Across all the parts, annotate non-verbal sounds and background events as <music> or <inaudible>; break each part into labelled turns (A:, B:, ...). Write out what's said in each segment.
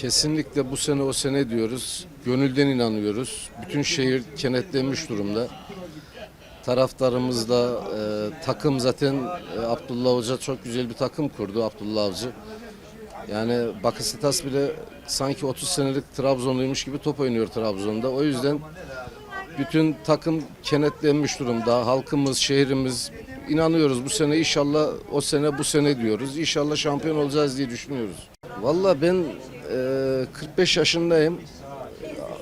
A: Kesinlikle bu sene o sene diyoruz. Gönülden inanıyoruz. Bütün şehir kenetlenmiş durumda. Taraftarımızla e, takım zaten e, Abdullah Hoca çok güzel bir takım kurdu Abdullah Avcı. Yani Bakasitas bile sanki 30 senelik Trabzonluymuş gibi top oynuyor Trabzon'da. O yüzden bütün takım kenetlenmiş durumda. Halkımız, şehrimiz inanıyoruz bu sene inşallah o sene bu sene diyoruz. İnşallah şampiyon olacağız diye düşünüyoruz. Valla ben e, 45 yaşındayım.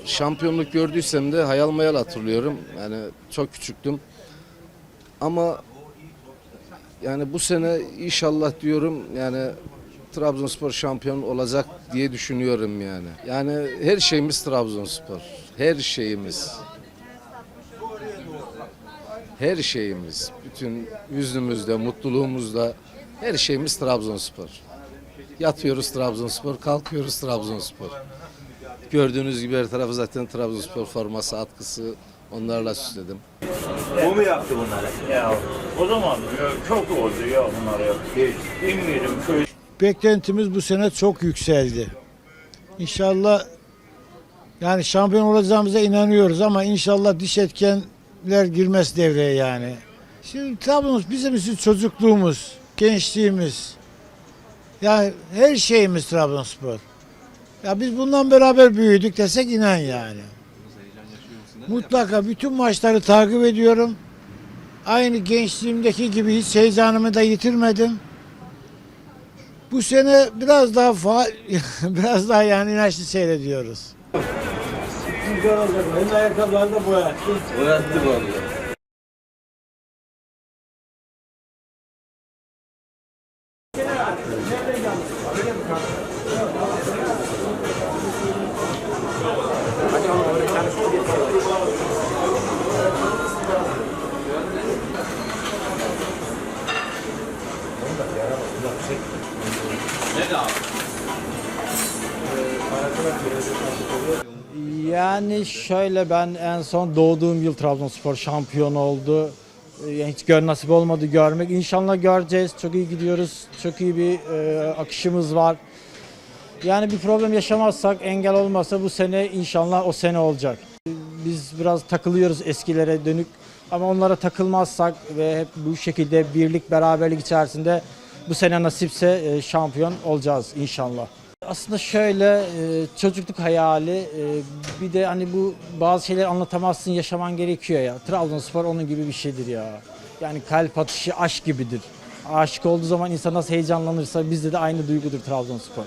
A: Şampiyonluk gördüysem de hayal mayal hatırlıyorum. Yani çok küçüktüm. Ama yani bu sene inşallah diyorum yani Trabzonspor şampiyon olacak diye düşünüyorum yani. Yani her şeyimiz Trabzonspor. Her şeyimiz. Her şeyimiz. Bütün yüzümüzde, mutluluğumuzda her şeyimiz Trabzonspor. Yatıyoruz Trabzonspor, kalkıyoruz Trabzonspor. Gördüğünüz gibi her tarafı zaten Trabzonspor forması, atkısı onlarla süsledim.
B: O mu yaptı bunları?
C: Ya o zaman ya, çok oldu ya bunlar ya. Bilmiyorum köy
D: Beklentimiz bu sene çok yükseldi. İnşallah yani şampiyon olacağımıza inanıyoruz ama inşallah dış etkenler girmez devreye yani. Şimdi Trabzon bizim için çocukluğumuz, gençliğimiz, yani her şeyimiz Trabzonspor. Ya biz bundan beraber büyüdük desek inan yani. Mutlaka bütün maçları takip ediyorum. Aynı gençliğimdeki gibi hiç heyecanımı da yitirmedim. Bu sene biraz daha faal, <laughs> biraz daha yani inançlı seyrediyoruz. Güzel olacak. Benim ayakkabılarını da boyattı.
B: Boyattı arada.
E: Yani şöyle ben en son doğduğum yıl Trabzonspor şampiyon oldu. Ee, Hiç gör nasip olmadı görmek. İnşallah göreceğiz. Çok iyi gidiyoruz. Çok iyi bir e, akışımız var. Yani bir problem yaşamazsak, engel olmazsa bu sene inşallah o sene olacak. Biz biraz takılıyoruz eskilere dönük ama onlara takılmazsak ve hep bu şekilde birlik, beraberlik içerisinde bu sene nasipse e, şampiyon olacağız inşallah. Aslında şöyle e, çocukluk hayali e, bir de hani bu bazı şeyleri anlatamazsın yaşaman gerekiyor ya. Trabzonspor onun gibi bir şeydir ya. Yani kalp atışı aşk gibidir. Aşık olduğu zaman insan nasıl heyecanlanırsa bizde de aynı duygudur Trabzonspor.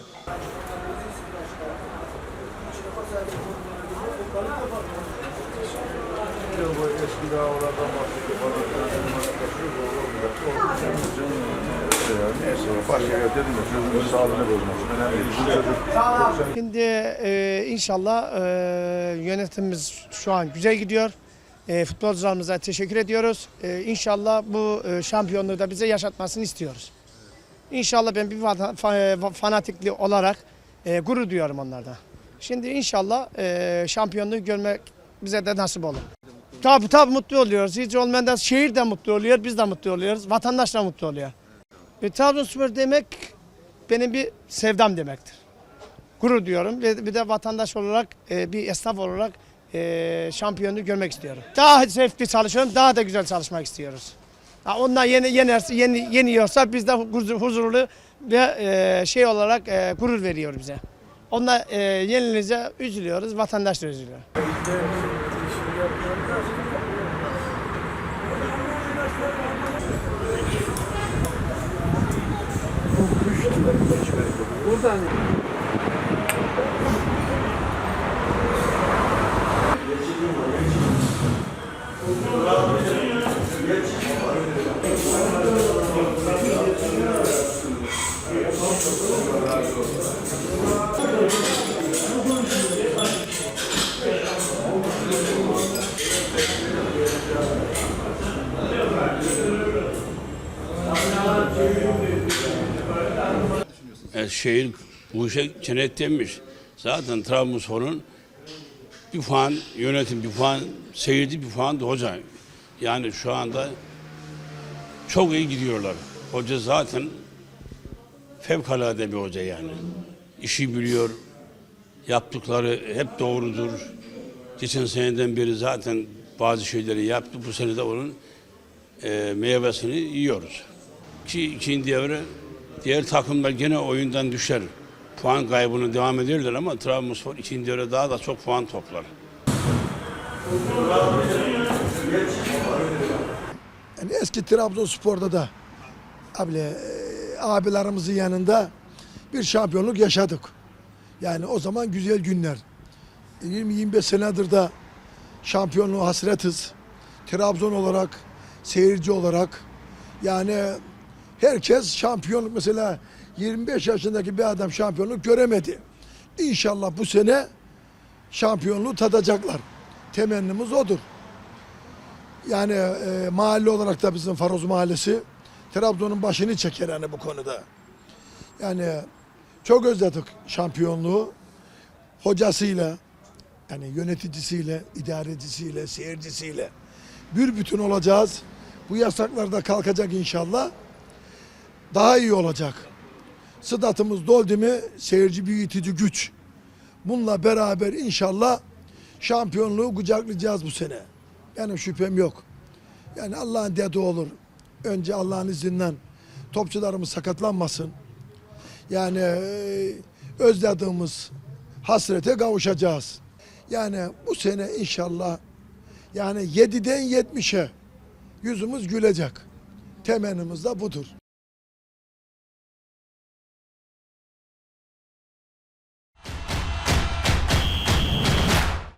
F: Şimdi e, inşallah e, yönetimimiz şu an güzel gidiyor. E, futbolcularımıza teşekkür ediyoruz. E, inşallah bu e, şampiyonluğu da bize yaşatmasını istiyoruz. İnşallah ben bir e, fanatikli olarak e, gurur duyuyorum onlardan. Şimdi inşallah e, şampiyonluğu görmek bize de nasip olur. Tabii tabii mutlu oluyoruz. Hiç olmayan şehir de mutlu oluyor, biz de mutlu oluyoruz. Vatandaş da mutlu oluyor. E, Trabzonspor demek benim bir sevdam demektir gurur duyuyorum. Ve bir de vatandaş olarak, e, bir esnaf olarak e, şampiyonluğu görmek istiyorum. Daha zevkli çalışıyorum, daha da güzel çalışmak istiyoruz. Onlar yeni yenerse, yeni, yeniyorsa biz de huzur- huzurlu ve e, şey olarak e, gurur veriyor bize. Onlar e, üzülüyoruz, vatandaş da üzülüyor. Buradan. Thank you.
G: E, şehir bu işe kenetlenmiş. Zaten Trabzonspor'un bir puan yönetim, bir puan seyirci, bir puan da hoca. Yani şu anda çok iyi gidiyorlar. Hoca zaten fevkalade bir hoca yani. İşi biliyor, Yaptıkları hep doğrudur. Geçen seneden beri zaten bazı şeyleri yaptı. Bu sene de onun e, meyvesini yiyoruz. Ki ikinci devre diğer takımlar gene oyundan düşer. Puan kaybını devam ederler ama Trabzonspor ikinci devre daha da çok puan toplar.
H: Yani eski Trabzonspor'da da abi, e, abilerimizin yanında bir şampiyonluk yaşadık. Yani o zaman güzel günler. 20-25 senedir de şampiyonluğu hasretiz. Trabzon olarak, seyirci olarak yani herkes şampiyonluk mesela 25 yaşındaki bir adam şampiyonluk göremedi. İnşallah bu sene şampiyonluğu tadacaklar. Temennimiz odur. Yani e, mahalle olarak da bizim Faroz Mahallesi Trabzon'un başını çeker yani bu konuda. Yani çok özledik şampiyonluğu. Hocasıyla, yani yöneticisiyle, idarecisiyle, seyircisiyle bir bütün olacağız. Bu yasaklar da kalkacak inşallah. Daha iyi olacak. Sıdatımız doldu mu seyirci büyütücü güç. Bununla beraber inşallah şampiyonluğu kucaklayacağız bu sene. Benim şüphem yok. Yani Allah'ın dediği olur. Önce Allah'ın izniyle topçularımız sakatlanmasın. Yani e, özlediğimiz hasrete kavuşacağız. Yani bu sene inşallah yani 7'den 70'e yüzümüz gülecek. Temennimiz de budur.